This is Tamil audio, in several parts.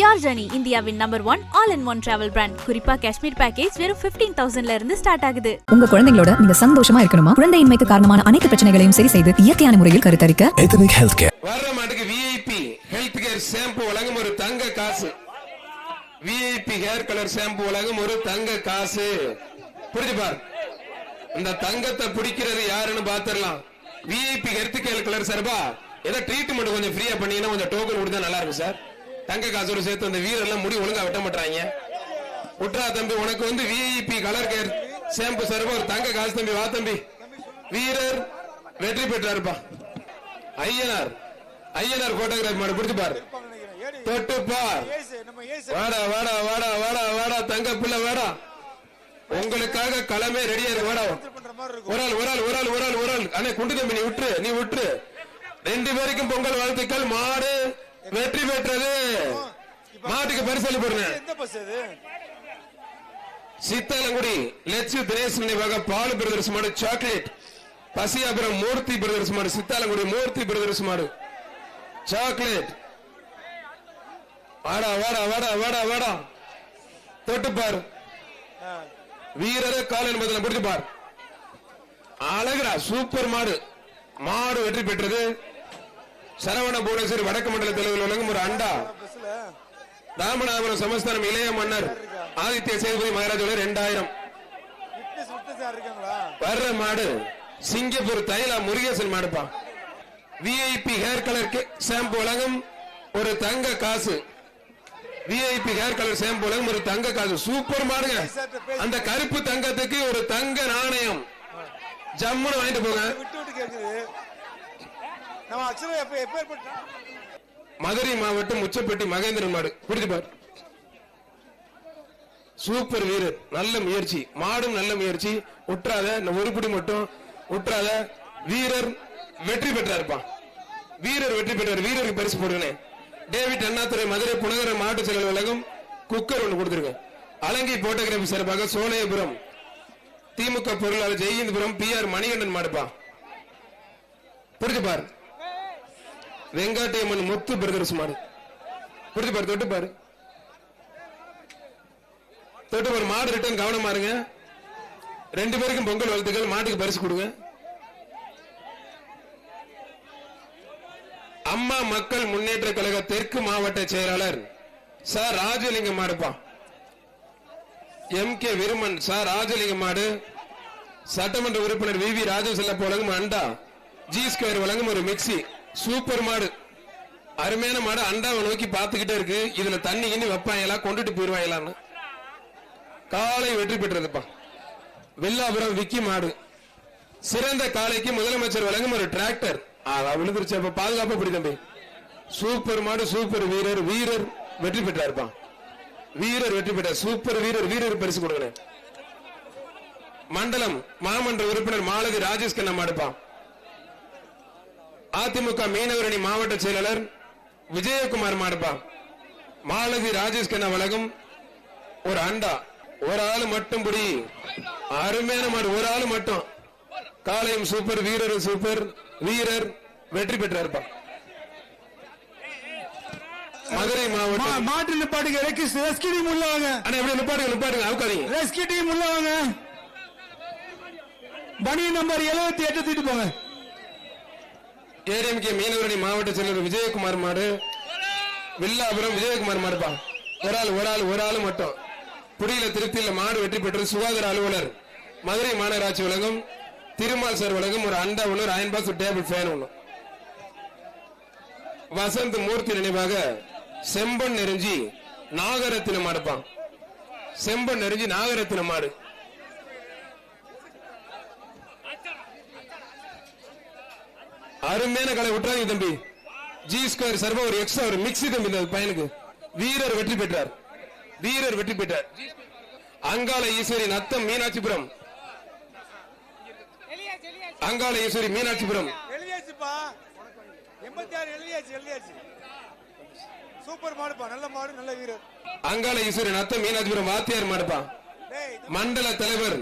யார் ஜர்னி இந்தியாவின் number one all in one travel brand குறிப்பா காஷ்மீர் பேக்கேஜ் வெறும் 15000 தௌசண்ட்ல இருந்து ஸ்டார்ட் ஆகுது. உங்க குழந்தைங்களோட நீங்க சந்தோஷமா இருக்கணுமா? குழந்தையின்மைக்கு காரணமான அனைத்து பிரச்சனைகளையும் சரி செய்து இயற்கையான முறையில் கருத்தரிக்க? Ethnic Healthcare. வர்ற மாட்டுக்கு விஐபி ஹெல்த் கேர் ஷாம்பு வழங்கும் ஒரு தங்க காசு. விஐபி ஹேர் கலர் ஷாம்பு வழங்கும் ஒரு தங்க காசு. புரிஞ்சு பார். இந்த தங்கத்தை பிடிக்கிறது யாருன்னு பாத்துடலாம். விஐபி ஹெல்த் கேர் கலர் சார்பா ஏதோ ட்ரீட்மெண்ட் கொஞ்சம் ஃப்ரீயா பண்ணீங்கன்னா கொஞ்சம் டோக்கன் கொடுத்தா நல்லா இருக்கும் சார். தங்க காசோட சேர்த்து அந்த வீரெல்லாம் முடி ஒழுங்கா வெட்ட மாட்டாங்க உட்ரா தம்பி உனக்கு வந்து விஐபி கலர் கேர் சேம்பு சார்பா ஒரு தங்க காசு தம்பி வா தம்பி. வீரர் வெற்றி பெற்றாருப்பா. ஐயனார் ஐயனார் போட்டோகிராஃபி மாடு பிடிச்சு பாரு. தொட்டு பார். வாடா வாடா வாடா வாடா வாடா தங்க பிள்ளை வாடா. உங்களுக்காக களமே ரெடியா இருக்கு வாடா. ஒரு ஆள் ஒரு ஆள் ஒரு ஆள் ஒரு ஆள் ஒரு ஆள். அண்ணே குண்டு தம்பி நீ விட்டுரு நீ விட்டுரு ரெண்டு பேருக்கும் பொங்கல் வாழ்த்துக்கள் மாடு. வெற்றி பெற்றது. மாட்டுக்கு பரிசளி அது சித்தாலங்குடி லட்சு தினேஷ் நினைவாக பால் பிரதர்ஸ் மாடு சாக்லேட். பசியாபுரம் மூர்த்தி பிரதர்ஸ் மாடு சித்தாலங்குடி மூர்த்தி பிரதர்ஸ் மாடு. சாக்லேட். வாடா வாடா வாடா வாடா வாடா. தொட்டு பாரு. வீரர காலன் முதல்ல பிடிச்சு பார் அழகுடா சூப்பர் மாடு. மாடு வெற்றி பெற்றது. சரவண புவனேஸ்வரி வடக்கு மண்டல தலைவர் வழங்கும் ஒரு அண்டா. ராமநாதபுரம் சமஸ்தானம் இளைய மன்னர் ஆதித்ய சேதுபதி மகாராஜோட ரெண்டாயிரம். வர்ற மாடு சிங்கப்பூர் தைலா முருகேசன் மாடுப்பா. விஐபி ஹேர் கலர் ஷாம்பு வழங்கும் ஒரு தங்க காசு. விஐபி ஹேர் கலர் ஷாம்பு வழங்கும் ஒரு தங்க காசு. சூப்பர் மாடுங்க. அந்த கருப்பு தங்கத்துக்கு ஒரு தங்க நாணயம். ஜம்முன்னு வாங்கிட்டு போங்க. நம்ம மதுரை மாவட்டம் முச்சப்பட்டி மகேந்திரன் மாடு. புரிஞ்சு பாரு. சூப்பர் வீரர். நல்ல முயற்சி. மாடும் நல்ல முயற்சி. உற்றாத இந்த உருப்படி மட்டும். உற்றாத வீரர் வெற்றி பெற்றாருப்பா. வீரர் வெற்றி பெற்றார் வீரருக்கு பரிசு போடுவேன் டேவிட் அண்ணாத்துறை மதுரை புனகர மாவட்ட செயலர் உலகம் குக்கர் ஒன்று கொடுத்துருக்கேன் அலங்கை போட்டோகிராபி சார்பாக சோனையபுரம் திமுக பொருளாளர் ஜெயஹிந்த்புரம் பி ஆர் மணிகண்டன் மாடுப்பா. புரிஞ்சுபார் வெங்காட்டியம்மன் முத்து பிரதர்ஸ் மாடு புரிஞ்சு பாரு தொட்டு பாரு. தொட்டு பாரு மாடு ரிட்டர்ன் கவனமா இருங்க. ரெண்டு பேருக்கும் பொங்கல் வாழ்த்துக்கள் மாட்டுக்கு பரிசு கொடுங்க. அம்மா மக்கள் முன்னேற்ற கழக தெற்கு மாவட்ட செயலாளர் சார் ராஜலிங்கம் மாடுப்பா. M K Viruman sir Rajalingam மாடு. சட்டமன்ற உறுப்பினர் வி வி ராஜன் செல்லப்ப வழங்கும் அண்டா. ஜி ஸ்கொயர் வழங்கும் ஒரு மிக்ஸி. சூப்பர் மாடு. அருமையான மாடு அண்டாவை நோக்கி பார்த்துக்கிட்டே இருக்கு. இதுல தண்ணி கிண்ணி வைப்பாங்களா கொண்டுட்டு போயிருவாங்களான்னு காலை வெற்றி பெற்றதுப்பா. வில்லாபுரம் விக்கி மாடு. சிறந்த காளைக்கு முதலமைச்சர் வழங்கும் ஒரு டிராக்டர். விழுந்துருச்சு. அப்ப பாதுகாப்பா பிடி தம்பி? சூப்பர் மாடு சூப்பர் வீரர். வீரர் வெற்றி பெற்றாருப்பா. வீரர் வெற்றி பெற்றார். சூப்பர் வீரர் வீரர் பரிசு கொடுக்கிறேன் மண்டலம் மாமன்ற உறுப்பினர் மாலதி ராஜேஷ் கண்ணா மாடுப்பா அதிமுக மீனவரணி மாவட்ட செயலாளர் விஜயகுமார் மாடுப்பா. மாலதி ராஜேஷ் கண்ணா வழங்கும்? ஒரு அண்டா. ஒரு ஆள் மட்டும் புடி. அருமையான மாடு. ஒரு ஆள் மட்டும். காலையும் சூப்பர் வீரரும் சூப்பர் வீரர் வெற்றி பெற்றாருப்பா. மதுரை மாவட்டம். மாட்டு நிப்பாட்டுக்கு ரெஸ்கியூ டீம் உள்ள வாங்க. அண்ணா எப்படி நிப்பாடுங்க நிப்பாடுங்க அவுக்காதீங்க. ரெஸ்கியூ டீம் உள்ள வாங்க. பனி நம்பர் 78 எட்டு தூக்கிட்டு போங்க. ஏடிஎம்கே மீனவரணி மாவட்ட செயலர் விஜயகுமார் மாடு வில்லாபுரம் விஜயகுமார் மாடுப்பா ஒரு ஆள் ஒரு ஆள் ஒரு ஆள் மட்டும். புடியில திருப்தியில் மாடு வெற்றி பெற்று சுகாதார அலுவலர். மதுரை மாநகராட்சி வழங்கும் திருமால் சார் வழங்கும் ஒரு அண்டா ஒன்று ஒரு அயன் பாக்ஸ் டேபிள் ஃபேன் ஒன்று வசந்த் மூர்த்தி நினைவாக செம்பன் நெருஞ்சி நாகரத்தின மாடுப்பான் செம்பன் நெருஞ்சி நாகரத்தின மாடு. அருமையான கலை. விட்டுறாங்க தம்பி. ஜி ஸ்கொயர் சர்வா ஒரு எக்ஸ்ட்ரா ஒரு மிக்ஸி தம்பி இந்த பையனுக்கு. வீரர் வெற்றி பெற்றார். வீரர் வெற்றி பெற்றார். அங்காள ஈஸ்வரி நத்தம் மீனாட்சிபுரம். அங்காள ஈஸ்வரி மீனாட்சிபுரம். எழுதியாச்சுப்பா. 86 எழுதியாச்சு எழுதியாச்சு. சூப்பர் மாடுப்பா நல்ல மாடு நல்ல வீரர். அங்காள ஈஸ்வரி நத்தம் மீனாட்சிபுரம் வாத்தியார் மாடுப்பா. மண்டல தலைவர்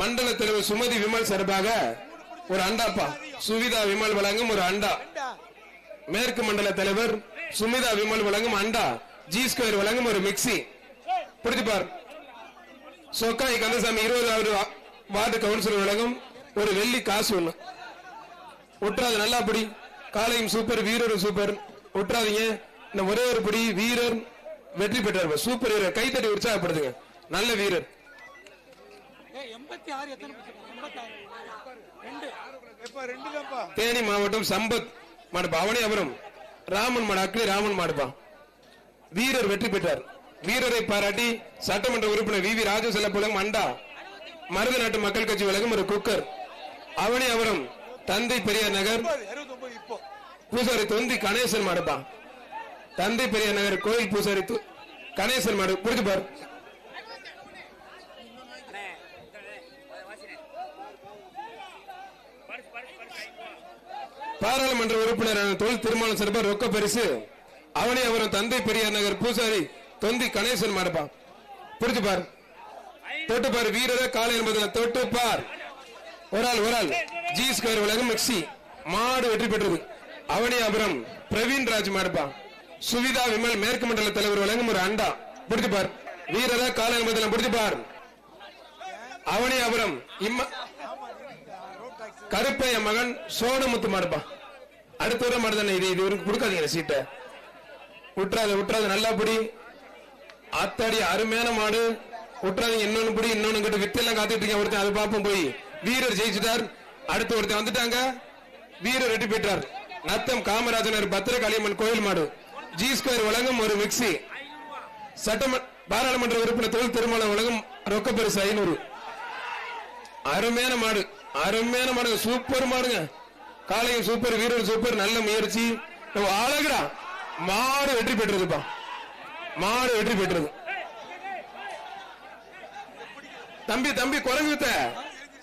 மண்டல தலைவர் சுமதி விமல் சார்பாக ஒரு அண்டாப்பா சுவிதா விமல் வழங்கும் ஒரு அண்டா. மேற்கு மண்டல தலைவர் சுமிதா விமல் வழங்கும் அண்டா. ஜி ஸ்கொயர் வழங்கும் ஒரு மிக்ஸி புரிஞ்சு சொக்காய் கந்தசாமி இருபதாவது வார்டு கவுன்சிலர் வழங்கும் ஒரு வெள்ளி காசு ஒண்ணு. ஒட்டுறாது நல்லா பிடி. காலையும் சூப்பர் வீரரும் சூப்பர் ஒட்டுறாதீங்க. இந்த ஒரே ஒரு பிடி வீரர் வெற்றி பெற்றார். சூப்பர் வீரர். கைத்தட்டி உற்சாகப்படுத்துங்க. நல்ல வீரர். தேனி மாவட்டம் சம்பத் மாடுப்பா. அவனியாபுரம் ராமன் மாடு அக்னி ராமன் மாடுப்பா. வீரர் வெற்றி பெற்றார். வீரரை பாராட்டி சட்டமன்ற உறுப்பினர் வி வி ராஜு செல்லப்புலம் அண்டா. மருத நாட்டு மக்கள் கட்சி வழங்கும் ஒரு குக்கர். அவனியாபுரம் தந்தை பெரியார் நகர். பூசாரி தொந்தி கணேசன் மாடுப்பா. தந்தை பெரியார் நகர் கோயில் பூசாரி கணேசன் மாடு புரிஞ்சு பாரு பாராளுமன்ற உறுப்பினரான தொழில் திருமணம் சிறப்பாக ரொக்க பரிசு அவனே அவரும் தந்தை பெரியார் நகர் பூசாரி தொந்தி கணேசன் மாடுப்பா. புரிஞ்சு பார். தொட்டு வீரர காலை என்பதில் தொட்டுப்பார் ஒரு ஆள் ஒரு ஆள். ஜி ஸ்கொயர் உலகம் மிக்சி மாடு வெற்றி பெற்றது. அவனியாபுரம் பிரவீன் ராஜ் மாடுப்பா. சுவிதா விமல் மேற்கு மண்டல தலைவர் வழங்கும் ஒரு அண்டா. பிடிச்சு வீரர காலை என்பதில் பிடிச்சு பார். அவனியாபுரம் இம்ம கருப்பைய மகன் சோனமுத்து மாடுப்பா. அடுத்த வர மாடு இது? இது இவருக்கு கொடுக்காதீங்க சீட்டை. விட்டுறாது விட்டுறாது நல்லா பிடி. அத்தாடி அருமையான மாடு. விட்டுறாதீங்க இன்னொன்னு பிடி இன்னொன்னு கிட்ட வித்தெல்லாம் காத்துட்டு இருக்கேன் ஒருத்தன் அது பார்ப்போம் போய். வீரர் ஜெயிச்சுட்டார். அடுத்து ஒருத்தன் வந்துட்டாங்க. வீரர் ரெட்டி பெற்றார். நத்தம் காமராஜனர் பத்திர காளியம்மன் கோயில் மாடு. ஜி ஸ்கொயர் வழங்கும் ஒரு மிக்ஸி சட்டமன்ற பாராளுமன்ற உறுப்பினர் தொழில் திருமணம் வழங்கும் ரொக்க ஐநூறு. அருமையான மாடு. அருமையான மாடுங்க சூப்பர் மாடுங்க. காலையும் சூப்பர் வீரர் சூப்பர் நல்ல முயற்சி. அழகுடா மாடு வெற்றி பெற்றதுப்பா. மாடு வெற்றி பெற்றது. தம்பி தம்பி குறைஞ்சுத்த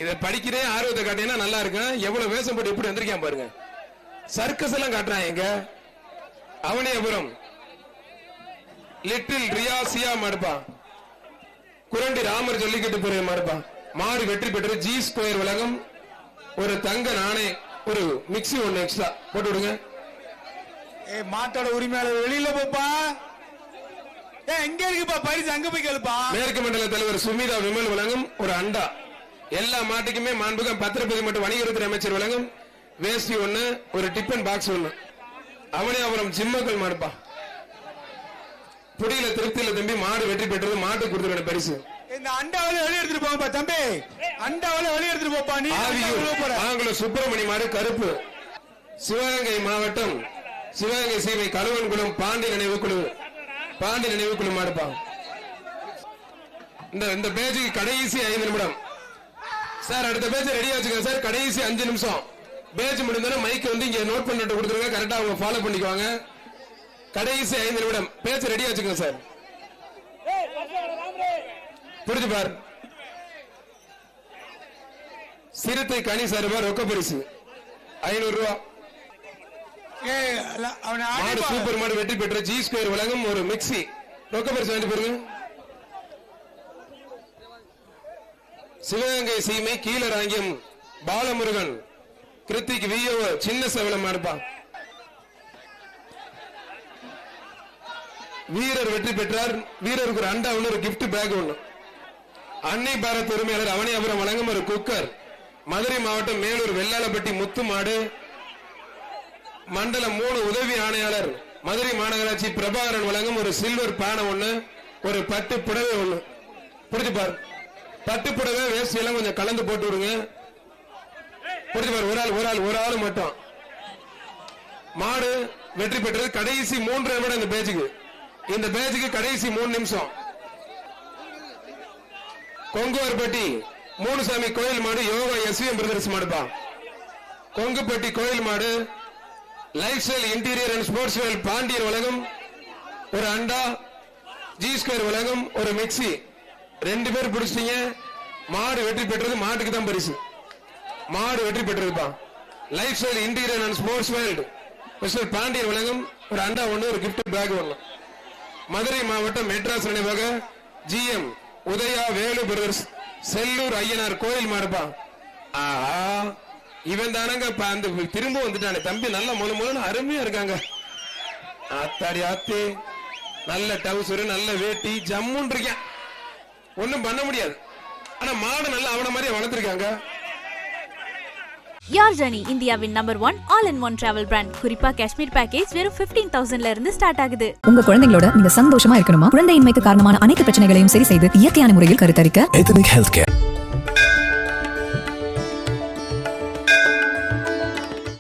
இத படிக்கிறேன் ஆர்வத்தை காட்டினா நல்லா இருக்கும். எவ்வளவு வேஷம் போட்டு எப்படி வந்திருக்கேன் பாருங்க. சர்க்கஸ் எல்லாம் காட்டுறான் எங்க? அவனியபுரம். லிட்டில் ரியாசியா மாடுப்பா. குரண்டி ராமர் சொல்லிக்கிட்டு போற மாடுப்பா. மாடு வெற்றி பெற்று ஜி ஸ்கொயர் வழங்கும் ஒரு தங்க நாணய ஒரு மிக்ஸி ஒண்ணு எக்ஸ்ட்ரா போட்டு விடுங்க. ஏ மாட்டோட உரிமையாளர் வெளியில போப்பா. ஏ எங்க இருக்குப்பா பரிசு அங்க போய் கேளுப்பா. மேற்கு மண்டல தலைவர் சுமிதா விமல் வழங்கும் ஒரு அண்டா. எல்லா மாட்டுக்குமே மாண்புகம் பத்திரப்பதி மற்றும் வணிகத்துறை அமைச்சர் வழங்கும் வேஷ்டி ஒண்ணு ஒரு டிஃபன் பாக்ஸ் ஒண்ணு. அவனியாபுரம் ஜிம்மக்கள் மாடுப்பா. புடியில திருப்தியில தம்பி மாடு வெற்றி பெற்றது மாட்டு கொடுத்துருக்க பரிசு. அண்டாவில வெளிய எடுத்துட்டு போங்கப்பா தம்பி. அண்டாவில வெளிய எடுத்துட்டு போப்பா நீ ஆங்குளம் சுப்பிரமணி கருப்பு. சிவகங்கை மாவட்டம் சிவகங்கை சீமை கழுவன்குளம் பாண்டி நினைவு குழு. பாண்டி நினைவு குழு மாடுப்பா. இந்த இந்த பேஜுக்கு கடைசி ஐந்து நிமிடம். சார் அடுத்த பேஜ் ரெடியா வச்சுக்கோங்க சார். கடைசி அஞ்சு நிமிஷம். பேஜ் முடிந்தோட மைக் வந்து இங்க நோட் பண்ணிட்டு கொடுத்துருங்க. கரெக்டா அவங்க ஃபாலோ பண்ணிக்குவாங்க. கடைசி ஐந்து நிமிடம். பேஜ் ரெடியா வச்சுக்கோங்க சார். புரிஞ்சு பார். சிறுத்தை கனி சார்பா ரொக்க பரிசு. ஐநூறு ரூபா. மாடு சூப்பர் மாடு வெற்றி பெற்ற ஜி ஸ்கொயர் வழங்கும் ஒரு மிக்ஸி. ரொக்க பரிசு வாங்கிட்டு போயிருங்க சிவகங்கை சீமை கீழராங்கியம் பாலமுருகன். கிருத்திக் வியோ சின்ன சவளம் மாடுப்பா. வீரர் வெற்றி பெற்றார். வீரருக்கு ஒரு அண்டா ஒன்று ஒரு கிஃப்ட் பேக் ஒன்று. அன்னை பாரத் உரிமையாளர் அவனியாபுரம் வழங்கும் ஒரு குக்கர். மதுரை மாவட்டம் மேலூர் வெள்ளாளப்பட்டி முத்துமாடு. மண்டலம் மூணு உதவி ஆணையாளர் மதுரை மாநகராட்சி பிரபாகரன் வழங்கும் ஒரு சில்வர் பானை ஒண்ணு ஒரு பட்டு புடவை ஒண்ணு. புரிஞ்சு பார். பட்டு புடவை வேஸ்ட் எல்லாம் கொஞ்சம் கலந்து போட்டு விடுங்க. புரிஞ்சு பார் ஒரு ஆள் ஒரு ஆள் ஒரு ஆள் மட்டும். மாடு வெற்றி பெற்றது கடைசி மூன்று நிமிடம் இந்த பேஜுக்கு. இந்த பேஜுக்கு கடைசி மூணு நிமிஷம். கொங்குவார்பட்டி மூணுசாமி கோயில் மாடு யோகா எஸ்விஎம் பிரதர்ஸ் மாடுப்பா. கொங்குப்பட்டி கோயில் மாடு life style interior and sports world Pandiyar உலகம் ஒரு அண்டா ஜி ஸ்கொயர் உலகம் ஒரு மிக்ஸி. ரெண்டு பேர் பிடிச்சிட்டீங்க. மாடு வெற்றி பெற்றது மாட்டுக்கு தான் பரிசு. மாடு வெற்றி பெற்றதுப்பா. Life style interior and sports world mister Pandiyar உலகம் ஒரு அண்டா ஒன்று ஒரு கிஃப்ட் பேக் ஒன்று மதுரை மாவட்டம் மெட்ராஸ் நினைவாக ஜிஎம் உதயா வேலு பிரதர்ஸ் செல்லூர் ஐயனார் கோயில் மாடுப்பா. ஆஹா இவன் தானங்க இப்ப அந்த திரும்ப வந்துட்டானே. தம்பி நல்ல முழு முழுன்னு அருமையா இருக்காங்க. ஆத்தாடி ஆத்தி நல்ல டவுசரு நல்ல வேட்டி ஜம்முன் இருக்கேன் ஒன்னும் பண்ண முடியாது. ஆனா மாடு நல்லா அவன மாதிரி வளர்த்துருக்காங்க. யார் ஜர்னி இந்தியாவின் number one all in one travel brand குறிப்பா காஷ்மீர் பேக்கேஜ் வெறும் 15000 தௌசண்ட்ல இருந்து ஸ்டார்ட் ஆகுது. உங்க குழந்தைங்களோட நீங்க சந்தோஷமா இருக்கணுமா? குழந்தையின்மைக்கு காரணமான அனைத்து பிரச்சனைகளையும் சரி செய்து இயற்கையான முறையில் கருத்தரிக்க? Ethnic Healthcare.